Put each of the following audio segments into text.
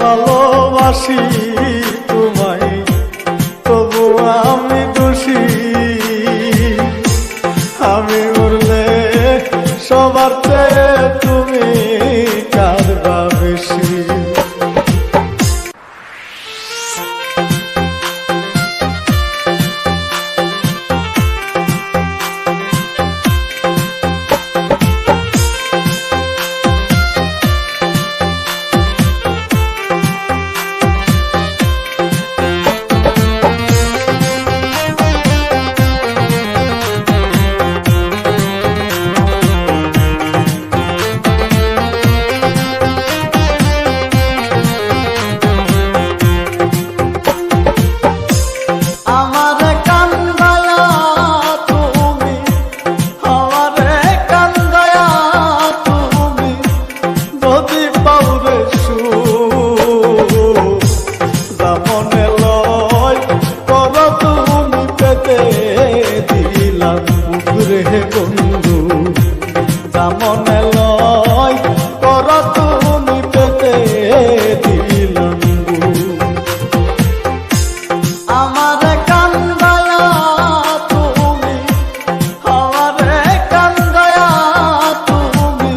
ভালোবাসি তোমায় তবু আমি দোষী। আমি উড়লে সবার চেয়ে তুমি পেতে দিলাম? বুকুরে বন্ধু দামনে লয় কর তুমি পেতে দিলাম আমারে কান্দায়া তুমি, আমারে কান্দায়া তুমি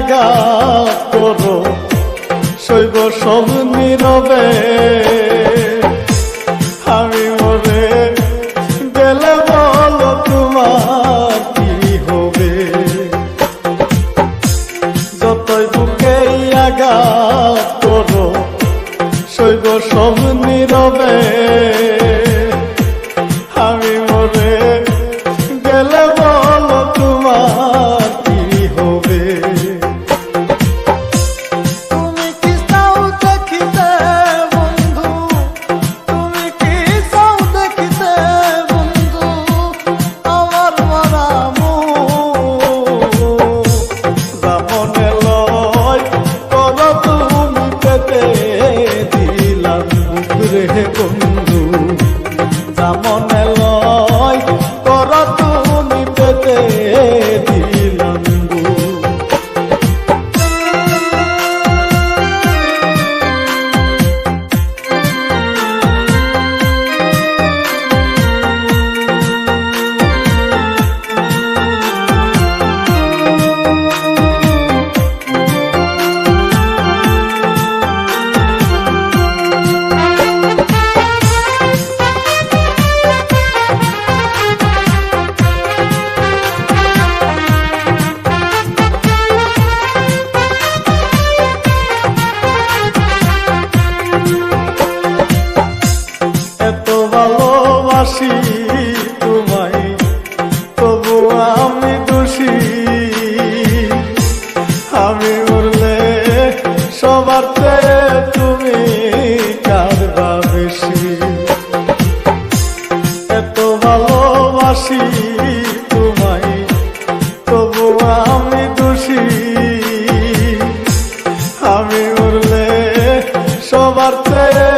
আঘাত করো। শৈব সব নীরবে আমি মরে গেলে বলো তোমার কি হবে? যতই বুকে আঘাত করো, শৈব সব নীরবে মনে তুমি কারবা বেশি। এত ভালোবাসি তোমায় তবু আমি দোষী। আমি উড়লে সবার চেয়ে